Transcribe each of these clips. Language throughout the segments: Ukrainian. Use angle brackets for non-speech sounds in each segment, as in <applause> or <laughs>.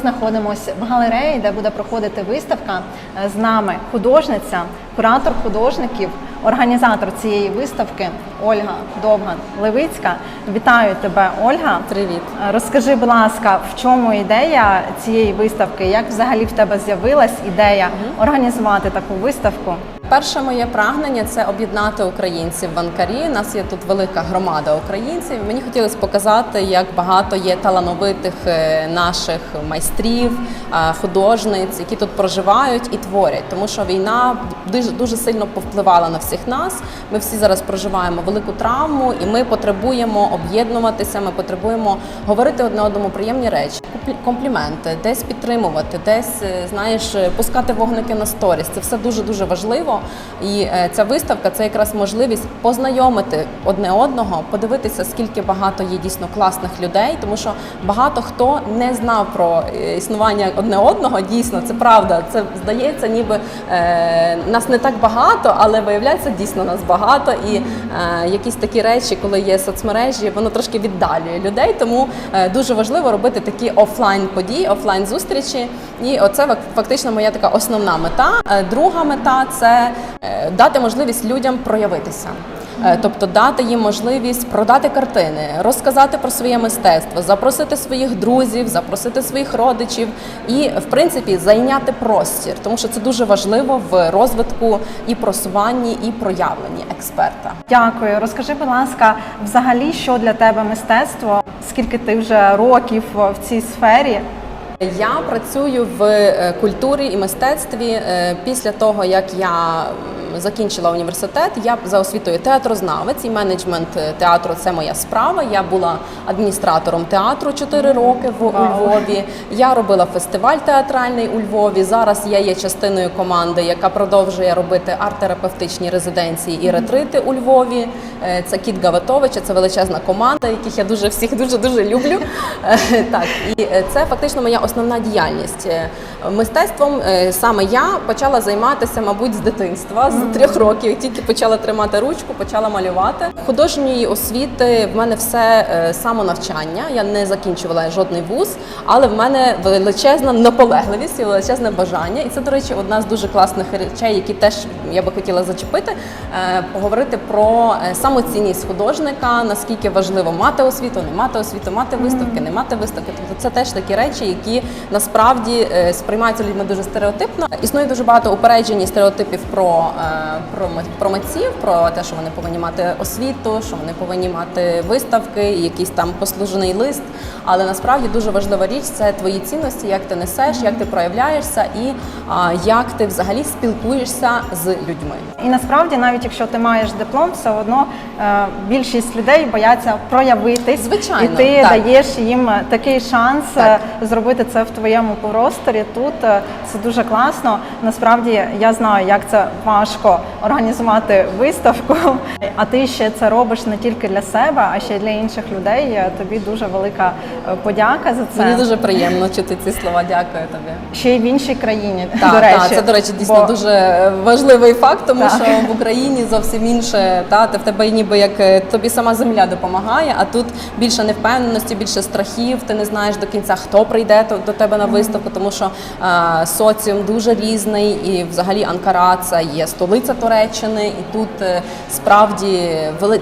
знаходимося в галереї, де буде проходити виставка. Е, З нами художниця, куратор художників, організатор цієї виставки Ольга Довган Левицька. Вітаю тебе, Ольга. Привіт. Е, Розкажи, будь ласка, в чому ідея цієї виставки? Як взагалі в тебе з'явилась ідея організувати таку виставку? Перше моє прагнення це об'єднати українців в Анкарі. У нас є тут велика громада українців. Мені хотілося показати, як багато є талановитих е, наших майстрів, е, художниць, які тут проживають і творять. Тому що війна дуже дуже сильно повпливала на всіх нас. Ми всі зараз проживаємо велику травму, і ми потребуємо об'єднуватися. Ми потребуємо говорити одне одному приємні речі, комплі- компліменти, десь підтримувати, десь е, знаєш, пускати вогники на сторіс. Це все дуже дуже важливо. І е, ця виставка це якраз можливість познайомити одне одного, подивитися, скільки багато є дійсно класних людей, тому що багато хто не знав про е, існування одне одного. Дійсно, це правда. Це здається, ніби е, нас не так багато, але виявляється, дійсно нас багато. І е, якісь такі речі, коли є соцмережі, воно трошки віддалює людей. Тому е, дуже важливо робити такі офлайн події, офлайн зустрічі. І оце фактично моя така основна мета. Е, Друга мета це дати можливість людям проявитися. Е, Тобто дати їм можливість продати картини, розказати про своє мистецтво, запросити своїх друзів, запросити своїх родичів і, в принципі, зайняти простір, тому що це дуже важливо в розвитку і просуванні, і проявленні експерта. Дякую. Розкажи, будь ласка, взагалі, що для тебе мистецтво? Скільки ти вже років в цій сфері? Я працюю в е, культурі і мистецтві е, після того, як я закінчила університет. Я за освітою театрознавець і менеджмент е, театру це моя справа. Я була адміністратором театру 4 роки в у Львові. Я робила фестиваль театральний у Львові. Зараз я є частиною команди, яка продовжує робити арт-терапевтичні резиденції і ретрити у Львові. Е, Це Кіт Гаватовича, це величезна команда, яких я дуже всіх дуже дуже люблю. Е, Так, і це фактично моя основна діяльність. Мистецтвом саме я почала займатися, мабуть, з дитинства, з трьох років. Тільки почала тримати ручку, почала малювати. Художньої освіти в мене все е, самонавчання. Я не закінчувала жодний вуз, але в мене величезна наполегливість і величезне бажання. І це, до речі, одна з дуже класних речей, які теж я би хотіла зачепити, е, поговорити про е, самоцінність художника, наскільки важливо мати освіту, не мати освіту, мати виставки, не мати виставки. Тобто це теж такі речі, які насправді сприймаються людьми дуже стереотипно. Існує дуже багато упереджень і стереотипів про, е, про, про митців, про те, що вони повинні мати освіту, що вони повинні мати виставки, якийсь там послужений лист. Але насправді дуже важлива річ це твої цінності, як ти несеш, як ти проявляєшся і а, як ти взагалі спілкуєшся з людьми. І насправді, навіть якщо ти маєш диплом, все одно е, більшість людей бояться проявитись, Звичайно, і ти так. даєш їм такий шанс е, Так. зробити це в твоєму просторі. Тут е, це дуже класно. Насправді я знаю, як це важко організувати виставку. А ти ще це робиш не тільки для себе, а ще й для інших людей. Е, Тобі дуже велика е, подяка за це. Мені дуже приємно чути ці слова. Дякую тобі. Ще й в іншій країні. Так, до речі, так, це до речі, дійсно Бо- дуже важливий факт, тому Так. що в Україні зовсім інше. Та ти в тебе ніби як е, тобі сама земля допомагає, а тут більше невпевненості, більше страхів. Ти не знаєш до кінця, хто прийде до тебе на виставку, тому що е, соціум дуже різний, і взагалі Анкара це є столиця Туреччини, і тут е, справді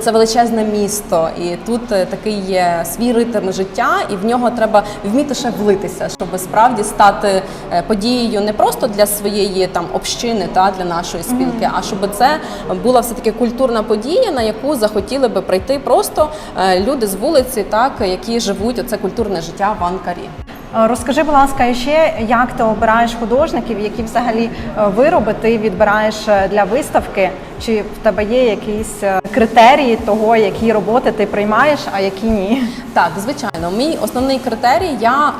це величезне місто, і тут е, такий є свій ритм життя, і в нього треба вміти ще влитися, щоб справді стати е, подією не просто для своєї там общини та для нашої спілки, а щоб це була все таки культурна подія, на яку захотіли би прийти просто люди з вулиці, так які живуть оце культурне життя в Анкарі. Е, Розкажи, будь ласка, ще як ти обираєш художників, які взагалі е, вироби ти відбираєш е, для виставки? Чи в тебе є якісь критерії того, які роботи ти приймаєш, а які ні? Так, звичайно, мій основний критерій. Я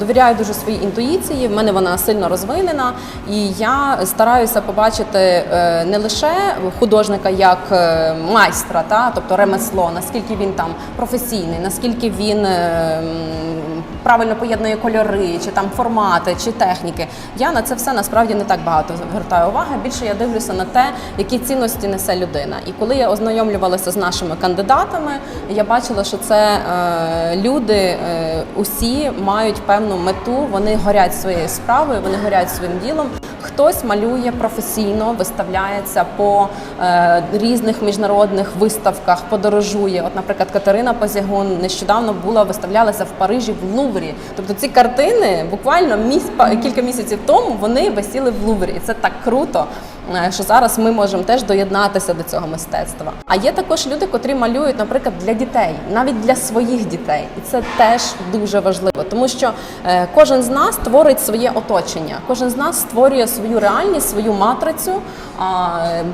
довіряю дуже своїй інтуїції. В мене вона сильно розвинена, і я стараюся побачити не лише художника як майстра, та тобто ремесло, наскільки він там професійний, наскільки він. Правильно поєднує кольори, чи там формати, чи техніки. Я на це все насправді не так багато звертаю уваги. Більше я дивлюся на те, які цінності несе людина. І коли я ознайомлювалася з нашими кандидатами, я бачила, що це е, люди е, усі мають певну мету, вони горять своєю справою, вони горять своїм ділом. Хтось малює професійно, виставляється по е, різних міжнародних виставках, подорожує. От, наприклад, Катерина Позягун нещодавно була виставлялася в Парижі в Луврі. Тобто ці картини буквально міс... па- кілька місяців тому вони висіли в Луврі. І це так круто. е, Що зараз ми можемо теж доєднатися до цього мистецтва. А є також люди, котрі малюють, наприклад, для дітей, навіть для своїх дітей, і це теж дуже важливо, тому що е, кожен з нас творить своє оточення, кожен з нас створює свою реальність, свою матрицю,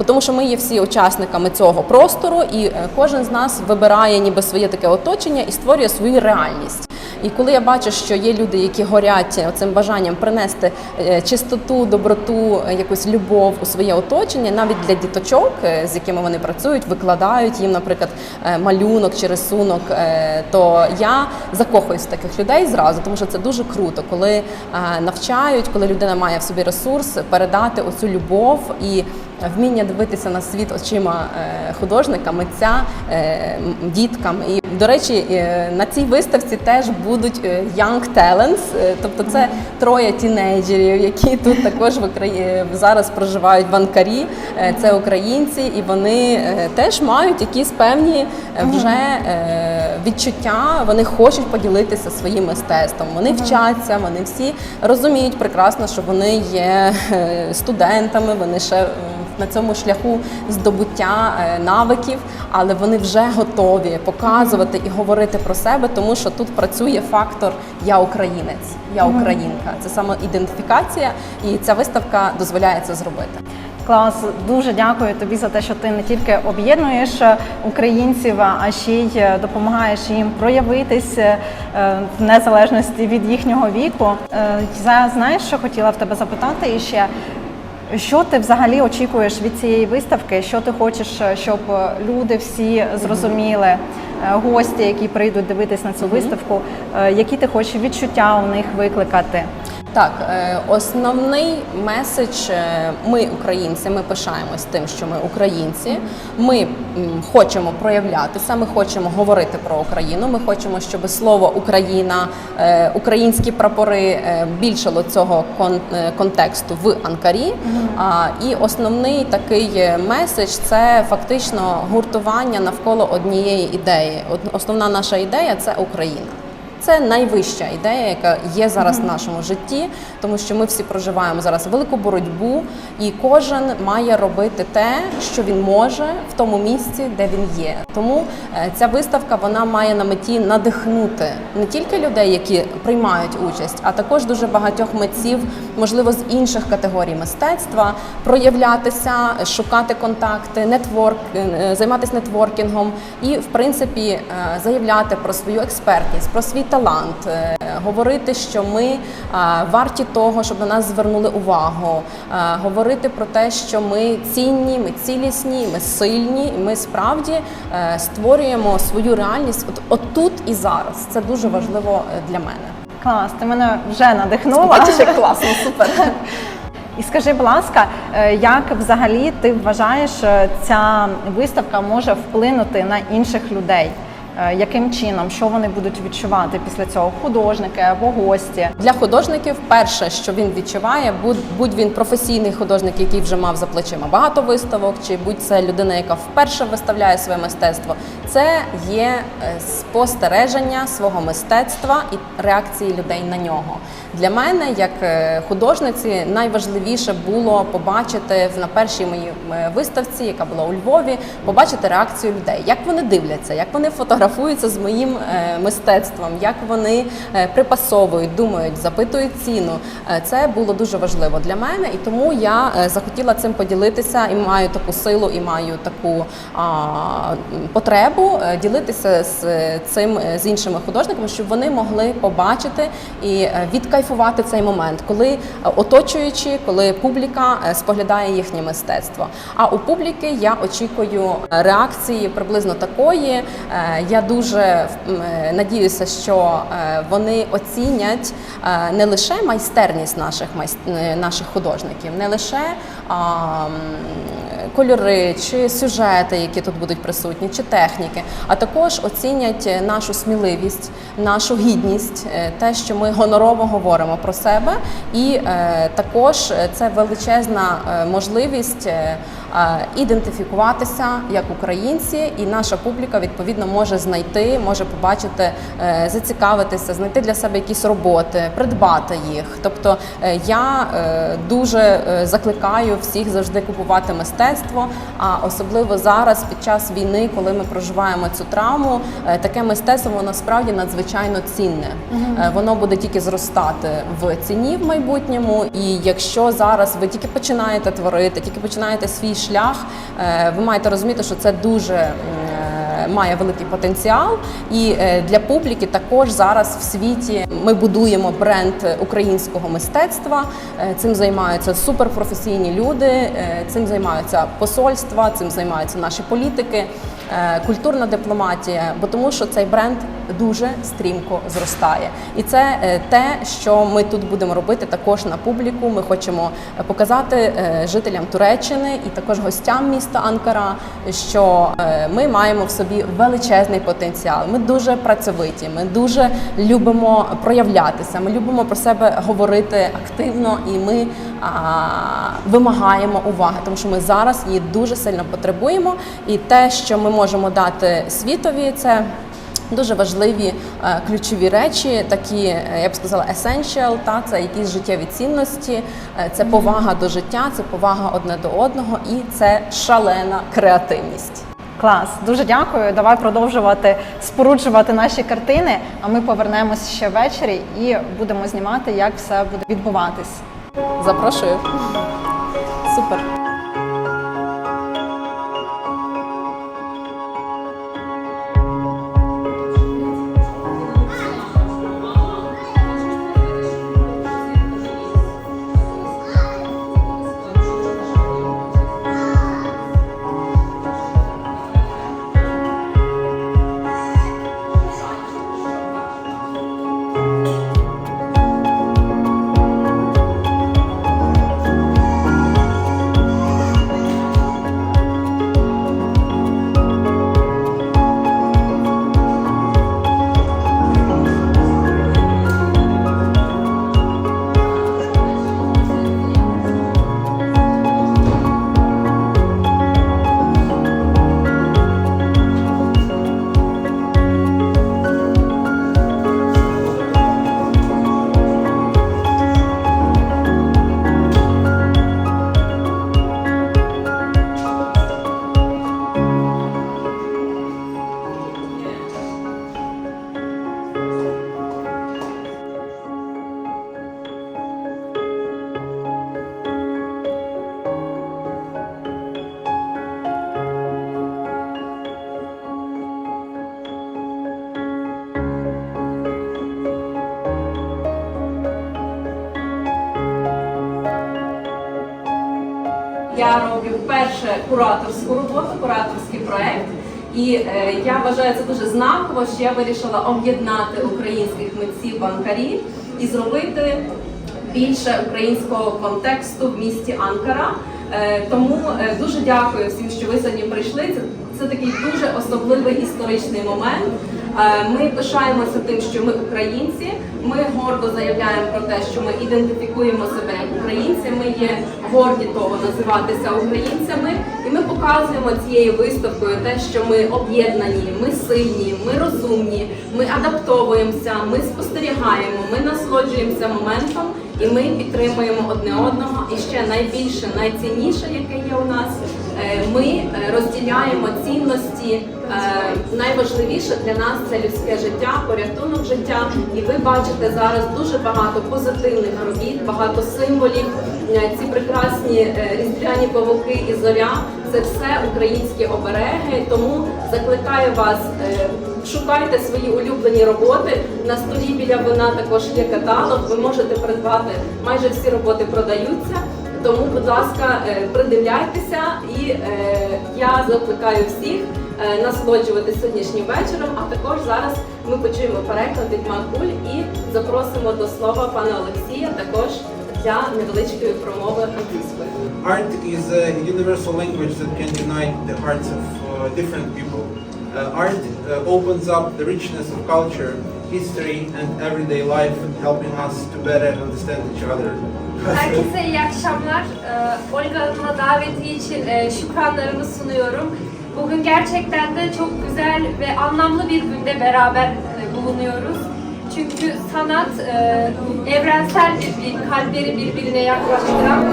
тому що ми є всі учасниками цього простору, і е, кожен з нас вибирає ніби своє таке оточення і створює свою реальність. І коли я бачу, що є люди, які горять цим бажанням принести е, чистоту, доброту, е, якусь любов у своє оточення, навіть для діточок, е, з якими вони працюють, викладають їм, наприклад, малюнок чи рисунок, то я закохуюсь в таких людей зразу, тому що це дуже круто, коли навчають, коли людина має в собі ресурс передати оцю любов і вміння дивитися на світ очима е, художника, митця е, діткам. І до речі, е, на цій виставці теж будуть young talents, тобто це троє тінейджерів, які тут також в Украї... зараз проживають в Анкарі. Це українці, і вони теж мають якісь певні вже відчуття. Вони хочуть поділитися своїм мистецтвом. Вони вчаться, вони всі розуміють прекрасно, що вони є студентами, вони ще на цьому шляху здобуття е, навиків, але вони вже готові показувати і говорити про себе, тому що тут працює фактор Я українець, я українка. Це самоідентифікація, і ця виставка дозволяє це зробити. Клас, дуже дякую тобі за те, що ти не тільки об'єднуєш е, українців, а ще й е, допомагаєш їм проявитись е, в незалежності від їхнього віку. Я знаєш, що хотіла в тебе запитати і ще. Що ти взагалі очікуєш від цієї виставки? Що ти хочеш, е, щоб е, люди всі зрозуміли, е, гості, які прийдуть дивитись на цю виставку, які ти хочеш відчуття у них викликати? Так, е, основний меседж е, ми, українці, ми пишаємось тим, що ми українці. Ми хочемо проявлятися, ми хочемо говорити про Україну. Ми хочемо, щоб слово Україна, е, українські прапори більшало цього контексту в Анкарі. А, І основний такий меседж це фактично гуртування навколо однієї ідеї. Основна наша ідея це Україна. Це найвища ідея, яка є зараз в нашому житті, тому що ми всі проживаємо зараз велику боротьбу, і кожен має робити те, що він може в тому місці, де він є. Тому е, ця виставка вона має на меті надихнути не тільки людей, які приймають участь, а також дуже багатьох митців, можливо, з інших категорій мистецтва, проявлятися, шукати контакти, нетворк, е, займатися нетворкінгом і, в принципі, е, заявляти про свою експертність, про свій талант, е, говорити, що ми е, варті того, щоб на нас звернули увагу, е, говорити про те, що ми цінні, ми цілісні, ми сильні, і ми справді створюємо свою реальність от, от тут і зараз. Це дуже важливо для мене. Клас, ти мене вже надихнула. Бачиш, як класно, <laughs> супер. І скажи, будь ласка, як взагалі ти вважаєш, ця виставка може вплинути на інших людей? Е, Яким чином, що вони будуть відчувати після цього художники або гості? Для художників перше, що він відчуває, будь, він професійний художник, який вже мав за плечима багато виставок, чи будь це людина, яка вперше виставляє своє мистецтво, це є е, спостереження свого мистецтва і реакції людей на нього. Для мене, як е, художниці, найважливіше було побачити на першій моїй е, виставці, яка була у Львові, побачити реакцію людей, як вони дивляться, як вони фотографуються з моїм мистецтвом, як вони припасовують, думають, запитують ціну. Це було дуже важливо для мене, і тому я захотіла цим поділитися і маю таку силу, і маю таку а, потребу змогу е, ділитися з е, цим е, з іншими художниками, щоб вони могли побачити і відкайфувати цей момент, коли оточуючи, коли публіка споглядає їхнє мистецтво. А у публіки я очікую реакції приблизно такої. Я дуже надіюся, що вони оцінять не лише майстерність наших наших художників, не лише кольори чи сюжети, які тут будуть присутні, чи техніки, а також оцінять е, нашу сміливість, нашу гідність, е, те, що ми гонорово говоримо про себе, і е, також це величезна можливість ідентифікуватися як українці, і наша публіка відповідно може знайти, може побачити, е, зацікавитися, знайти для себе якісь роботи, придбати їх. Тобто е, я е, дуже е, закликаю всіх завжди купувати мистецтво, а особливо зараз, під час війни, коли ми проживаємо цю травму, е, таке мистецтво воно справді надзвичайно цінне. Е, Воно буде тільки зростати в ціні в майбутньому. І якщо зараз ви тільки починаєте творити, тільки починаєте свій шлях, е, ви маєте розуміти, що це дуже. е, Має великий потенціал, і е, для публіки також зараз в світі ми будуємо бренд українського мистецтва. Цим займаються суперпрофесійні люди, цим займаються посольства, цим займаються наші політики, культурна дипломатія, бо тому що цей бренд дуже стрімко зростає. І це е, те, що ми тут будемо робити також на публіку. Ми хочемо е, показати е, жителям Туреччини і також гостям міста Анкара, що е, ми маємо в собі величезний потенціал. Ми дуже працьовиті, ми дуже любимо проявлятися. Ми любимо про себе говорити активно, і ми а, вимагаємо уваги, тому що ми зараз її дуже сильно потребуємо. І те, що ми можемо дати світові, це Дуже важливі е, ключові речі, такі е, я б сказала, essential, та це якісь життєві цінності, е, це повага до життя, це повага одне до одного і це шалена креативність. Клас, дуже дякую. Давай продовжувати споруджувати наші картини. А ми повернемось ще ввечері і будемо знімати, як все буде відбуватись. Запрошую. Супер. Я роблю перше кураторську роботу, кураторський проект. І е, я вважаю це дуже знаково, що я вирішила об'єднати українських митців в Анкарі і зробити більше українського контексту в місті Анкара. Е, тому е, дуже дякую всім, що ви сьогодні прийшли. Це, це такий дуже особливий історичний момент. Е, Ми пишаємося тим, що ми українці. Ми гордо заявляємо про те, що ми ідентифікуємо себе як українці. Ми є горді того називатися українцями, і ми показуємо цією виставкою те, що ми об'єднані, ми сильні, ми розумні, ми адаптовуємося, ми спостерігаємо, ми насолоджуємося моментом і ми підтримуємо одне одного. І ще найбільше, найцінніше, яке є у нас, ми е, розділяємо цінності. Е, Найважливіше для нас це людське життя, порятунок життя. І ви бачите зараз дуже багато позитивних робіт, багато символів. Е, Ці прекрасні е, різдвяні павуки і зоря це все українські обереги. Тому закликаю вас. е, Шукайте свої улюблені роботи. На столі біля вина також є каталог. Ви можете придбати майже всі роботи продаються. Тому, будь ласка, е, придивляйтеся, і е, я закликаю всіх е, насолоджуватися сьогоднішнім вечором. А також зараз ми почуємо переклад від Макуль і запросимо до слова пана Олексія також для невеличкої промови англійською. Art is a universal language that can unite the hearts of uh, different people. Uh, art uh, opens up the richness of culture, history, and everyday life, helping us to better understand each other. Herkese iyi akşamlar. Ee, Olga Hanım'a daveti için e, şükranlarımı sunuyorum. Bugün gerçekten de çok güzel ve anlamlı bir günde beraber e, bulunuyoruz. Çünkü sanat e, evrensel bir din, kalpleri birbirine yaklaştıran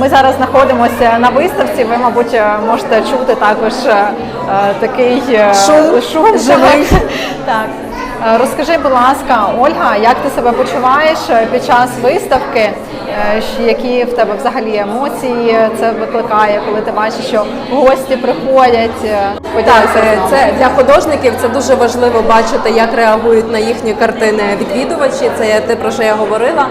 Ми зараз знаходимося на виставці. Ви, мабуть, можете чути також е, е, такий е, Шум шум живий. Так. Е, Розкажи, будь ласка, Ольга, як ти себе почуваєш е, під час виставки? Е, Які в тебе взагалі емоції це викликає, коли ти бачиш, що гості приходять? Так, це для художників це дуже важливо бачити, як реагують на їхні картини відвідувачі. Це те, про що я говорила.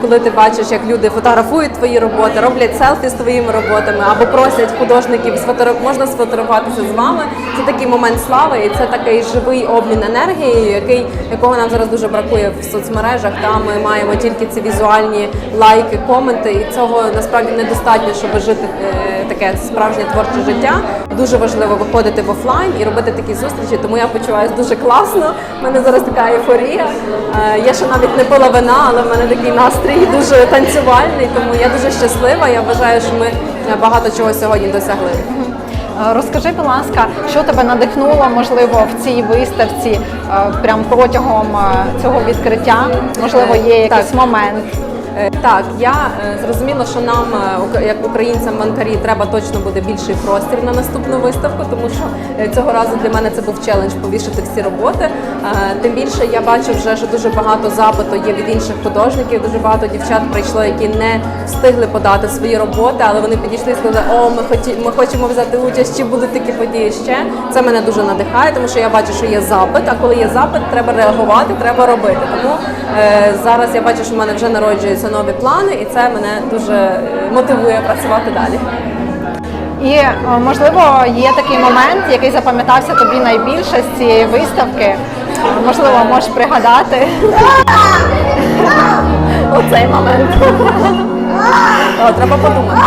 Коли ти бачиш, як люди фотографують твої роботи, роблять селфі з твоїми роботами або просять художників можна сфотографуватися з вами. Це такий момент слави, і це такий живий обмін енергією, який якого нам зараз дуже бракує в соцмережах. Та ми маємо тільки ці візуальні лайки, коменти, і цього насправді недостатньо, щоб жити е, таке справжнє творче життя. Дуже важливо виходити в офлайн і робити такі зустрічі. Тому я почуваюся дуже класно. У мене зараз така ейфорія. Е, Я ще навіть не пила вина, але в мене такий настрій дуже танцювальний. Тому я дуже щаслива. Я вважаю, що ми багато чого сьогодні досягли. Е, Розкажи, будь ласка, що тебе надихнуло, можливо, в цій виставці е, прям протягом цього відкриття? Можливо, є якийсь Так. момент. Е, Так, я е, зрозуміла, що нам, е, як українцям в Анкарі, треба точно буде більший простір на наступну виставку, тому що цього разу для мене це був челендж повішати всі роботи. Тим більше я бачу вже, що дуже багато запиту є від інших художників. Дуже багато дівчат прийшло, які не встигли подати свої роботи, але вони підійшли і сказали, о, ми хоті, ми хочемо взяти участь, чи будуть такі події ще. Це мене дуже надихає, тому що я бачу, що є запит. А коли є запит, треба реагувати, треба робити. Тому зараз я бачу, що в мене вже народжуються нові плани, і це мене дуже е, мотивує працювати далі. І е, можливо є такий момент, який запам'ятався тобі найбільше з цієї виставки. Можливо, можеш пригадати <laughs> оцей момент. <laughs> Треба подумати.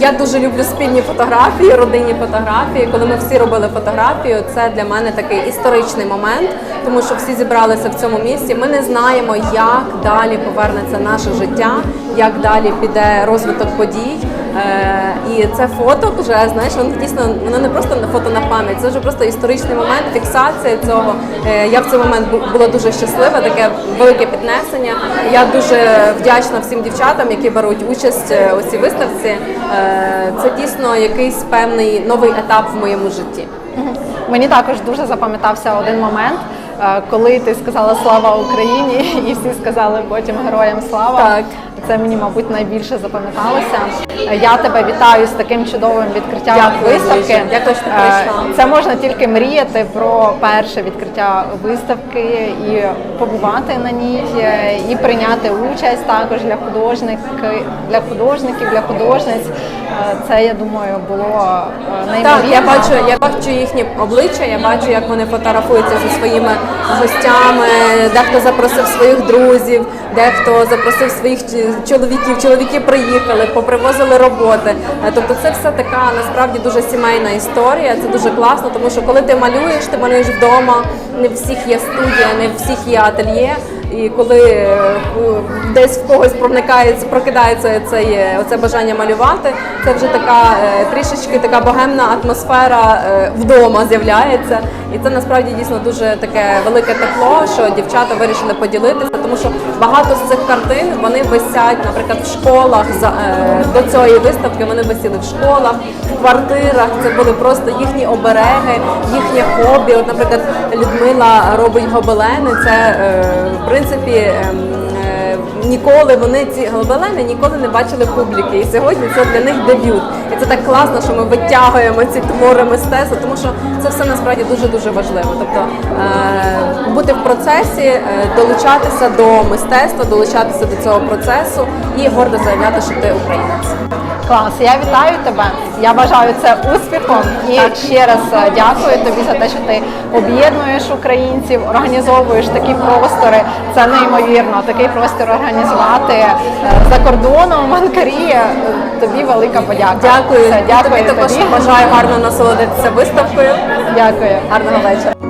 Я дуже люблю спільні фотографії, родинні фотографії. Коли ми всі робили фотографію, це для мене такий історичний момент, тому що всі зібралися в цьому місці. Ми не знаємо, як далі повернеться наше життя, як далі піде розвиток подій. Е, і це фото вже знаєш, воно дійсно воно не просто фото на пам'ять, це вже просто історичний момент, фіксація цього. Е, я в цей момент була дуже щаслива, таке велике піднесення. Я дуже вдячна всім дівчатам, які беруть участь е, у цій виставці. Це дійсно якийсь певний новий етап в моєму житті. Мені також дуже запам'ятався один момент, коли ти сказала слава Україні, і всі сказали потім героям слава. Так. Це мені, мабуть, найбільше запам'яталося. Я тебе вітаю з таким чудовим відкриттям Дякую виставки. що ти Е, прийшла. Це можна тільки мріяти про перше відкриття виставки і побувати на ній, і прийняти участь також для художників, для художників, для художниць. Е, Це я думаю було е, неймовірно. Так, я бачу, я бачу їхні обличчя, я бачу, як вони фотографуються зі своїми гостями. Дехто запросив своїх друзів, дехто запросив своїх чоловіків. Чоловіки приїхали, попривозили роботи. Е, Тобто, це все така насправді дуже сімейна історія. Це дуже класно, тому що коли ти малюєш, ти малюєш вдома. Не всіх є студія, не всіх є ательє. І коли е, десь в когось проникається, прокидається цей, е, оце бажання малювати, це вже така е, трішечки така богемна атмосфера вдома з'являється. І це насправді дійсно дуже таке велике тепло, що дівчата вирішили поділитися, тому що багато з цих картин вони висять, наприклад, в школах за до цієї виставки. Вони висіли в школах, в квартирах. Це були просто їхні обереги, їхнє хобі. От, наприклад, Людмила робить гобелени. Це в принципі. ем, е, Ніколи вони ці гобелени ніколи не бачили публіки, і сьогодні це для них дебют. І це так класно, що ми витягуємо ці твори мистецтва, тому що це все насправді дуже дуже важливо. Тобто е, бути в процесі, е, долучатися до мистецтва, долучатися до цього процесу і гордо заявляти, що ти українець. Клас, я вітаю тебе. Я бажаю це успіхом і ще раз е, дякую тобі за те, що ти об'єднуєш українців, організовуєш такі простори. Це неймовірно. Такий простір організувати е, за кордоном в Анкарі. Е, Тобі велика подяка. Дякую. Все, дякую тобі також бажаю гарно насолодитися виставкою. Дякую. Гарного вечора.